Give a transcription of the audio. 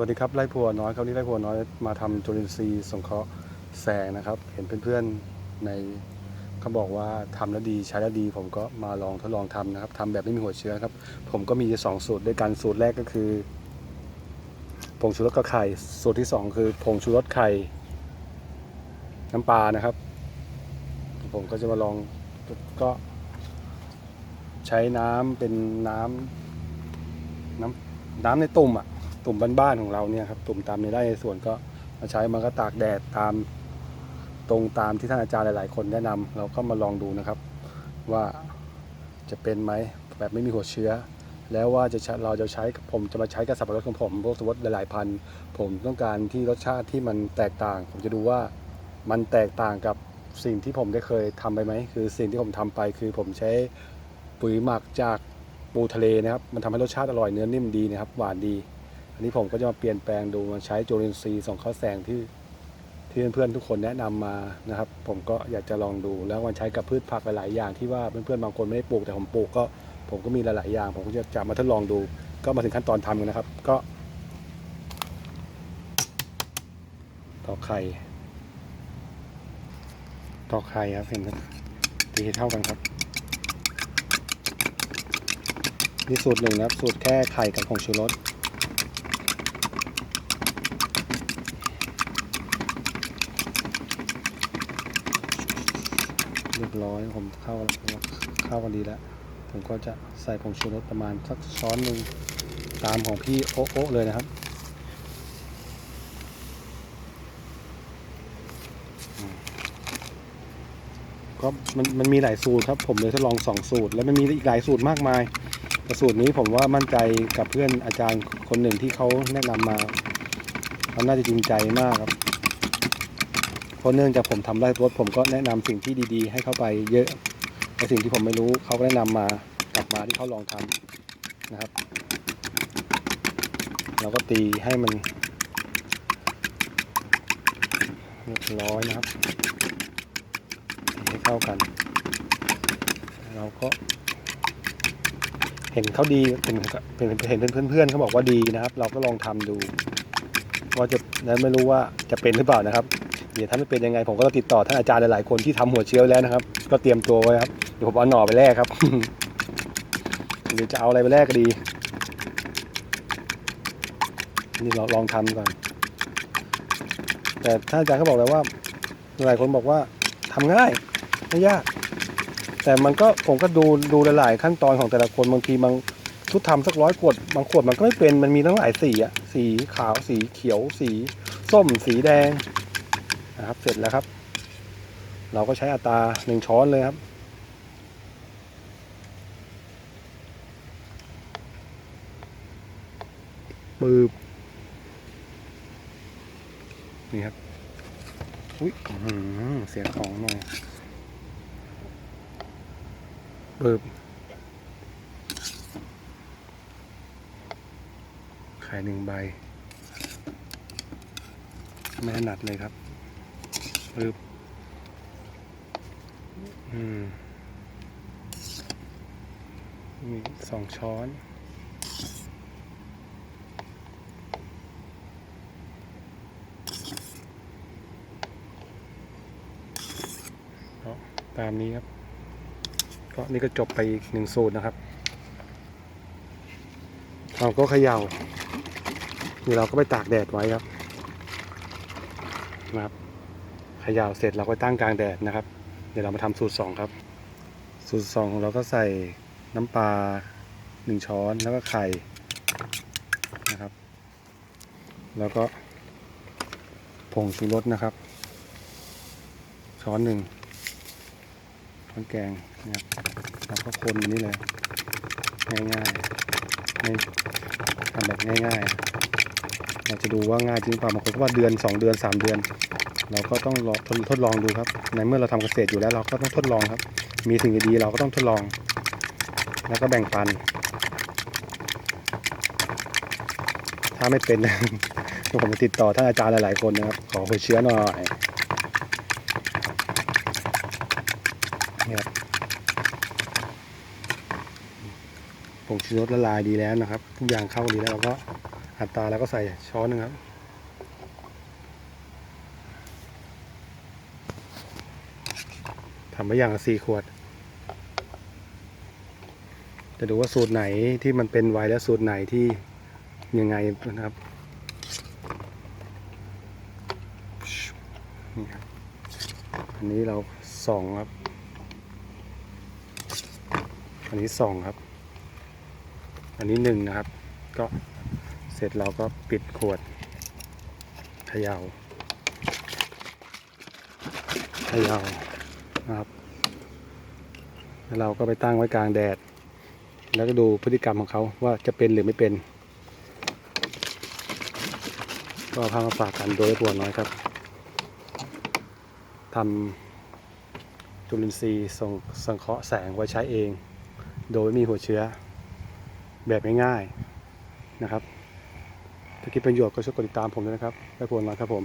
วัสดีครับไล่พัวน้อยครับนี่ไล่พัวน้อยมาทำจุลินทรีย์สงเคราะห์แสงนะครับ เห็นเพื่อนๆในเขาบอกว่าทำแล้วดีใช้แล้วดี ผมก็มาลองทดลองทำนะครับทำแบบไม่มีหัวเชื้อครับ ผมก็มีสองสูตรด้วยกันสูตรแรกก็คือผงชูรสกับไข่สูตรที่สองคือผงชูรสไข่น้ำปลานะครับ ผมก็จะมาลองก็ใช้น้ำเป็นน้ำน้ำน้ำในตุ่มอะ ตุ่มบ้านๆของเราเนี่ยครับตุ่มตามในไร่ในสวนก็มาใช้มันก็ตากแดดตามตรงตามที่ท่านอาจารย์หลาย ๆ คนแนะนำเราก็มาลองดูนะครับ ว่าจะเป็นไหมแบบไม่มีหัวเชื้อ แล้วว่าจะเราจะใช้ผมจะมาใช้กับสับปะรดของผมพวกสมมติหลายๆพันผมต้องการที่รสชาติที่มันแตกต่าง ผมจะดูว่ามันแตกต่างกับสิ่งที่ผมได้เคยทำไปไหมคือสิ่งที่ผมทำไปคือผมใช้ปุ๋ยหมักจากปูทะเลนะครับ มันทำให้รสชาติอร่อยเนื้อนิ่มดีนะครับ หวานดี อันนี้ผมก็จะมาเปลี่ยนแปลงดูมาใช้จุลินทรีย์ส่องข้าแสงที่ที่เพื่อนๆทุกคนแนะนำมานะครับ ผมก็อยากจะลองดูแล้วมันใช้กับพืชผักหลายๆอย่างที่ว่าเพื่อนๆบางคนไม่ได้ปลูกแต่ผมปลูกก็ ผมก็มีหลายๆอย่าง ผมก็จะจะมาทดลองดู ก็มาถึงขั้นตอนทำกันนะครับ ก็ตอกไข่ตอกไข่ครับเห็นไหมตีให้เท่ากันครับนี่สูตรหนึ่งนะครับ สูตรแค่ไข่กับผงชูรส เรี ยบร้อยผมเข้าเข้ากันดีแล้ว ผมก็จะใส่ผงชูรสประมาณสักช้อนหนึ่งตามของพี่โอ๊ะโอ๊ะเลยนะครับก็มันมันมีหลายสูตรครับผมเลยทดลองสองสูตร แล้วมันมีอีกหลายสูตรมากมายแต่สูตรนี้ผมว่ามั่นใจกับเพื่อนอาจารย์คนหนึ่งที่เขาแนะนำมาเขาน่าจะจริงใจมากครับ ราะเนื่องจากผมทำไร่รถผมก็แนะนำสิ่งที่ดีๆ ให้เข้าไปเยอะในสิ่งที่ผมไม่รู้เขาก็แนะนำมากลับมาที่เขาลองทำนะครับ เราก็ตีให้มันเรียบร้อยนะครับตีให้เข้ากัน เราก็ เห็นเขาดีเป็นเป็นเห็นเพื่อนๆเขาบอกว่าดีนะครับ เราก็ลองทำดูว่าจะนั้นไม่รู้ว่าจะเป็นหรือเปล่านะครับ เดี๋ยวถ้าไม่เป็นยังไงผมก็ต้องติดต่อท่านอาจารย์หลายๆคนที่ทำหัวเชื้อแล้วนะครับ ก็เตรียมตัวไว้ครับเดี๋ยวผมเอาหน่อไปแลกครับหรือจะเอาอะไรไปแลกก็ดี นี่ลองลองทำก่อน แต่ท่านอาจารย์เขาบอกแล้วว่า หลายคนบอกว่าทำง่ายไม่ยาก แต่มันก็ผมก็ดูดูหลาย ๆ ขั้นตอนของแต่ละคนบางทีบางชุดทำสักร้อยขวดบางขวดมันก็ไม่เป็นมันมีทั้งหลายสีอะสีขาวสีเขียวสี ส้มสีแดง นะครับ เสร็จแล้วครับ เราก็ใช้อัตราหนึ่งช้อนเลยครับ ปืบนี่ครับ อุ้ยเสียงของหน่อยปืบไข่หนึ่งใบ ไม่ถนัดเลยครับ ปึ๊บอืมมีสองช้อนก็ตามนี้ครับ ก็นี่ก็จบไปอีกหนึ่งสูตรนะครับเราก็เขย่านี่เราก็ไปตากแดดไว้ครับนะครับ ย่าเสร็จเราก็ตั้งกลางแดดนะครับ เดี๋ยวเรามาทำสูตรสองครับ สูตรสองของเราก็ใส่น้ำปลาหนึ่งช้อนแล้วก็ไข่นะครับ แล้วก็ผงชูรสนะครับ ช้อนหนึ่งช้อนแกงนะครับแล้วก็คนนี่เลยง่ายๆไม่ทำแบบง่ายๆเราจะดูว่าง่ายจริงเปล่าบางคนก็ว่าเดือนสองเดือนสามเดือน เราก็ต้องลองทดทดลองดูครับ ในเมื่อเราทำเกษตรอยู่แล้ว เราก็ต้องทดลองครับ มีสิ่งดีๆเราก็ต้องทดลอง แล้วก็แบ่งปัน ถ้าไม่เป็นผมจะติดต่อท่านอาจารย์หลายๆคนนะครับ ขอหัวเชื้อหน่อยนี่ครับผงชูรสละลายดีแล้วนะครับ ทุกอย่างเข้าดีแล้วเราก็อัตราแล้วก็ใส่ช้อนหนึงครับ ทำไว้อย่างละสี่ขวด จะดูว่าสูตรไหนที่มันเป็นไวและสูตรไหนที่ยังไงนะครับนี่ครับ อันนี้เราสองครับ อันนี้สองครับ อันนี้หนึ่งนะครับ ก็เสร็จเราก็ปิดขวดเขยาวขยาว นะครับแล้วเราก็ไปตั้งไว้กลางแดด แล้วก็ดูพฤติกรรมของเขาว่าจะเป็นหรือไม่เป็น ก็พามาฝากกันโดยตัวน้อยครับทำจุลินทรีย์ส่งสังเคราะห์แสงไว้ใช้เอง โดยไม่มีหัวเชื้อแบบง่ายๆนะครับ ถ้าคิดประโยชน์ก็ช่วยกดติดตามผมด้วยนะครับได้ผลมาครับผม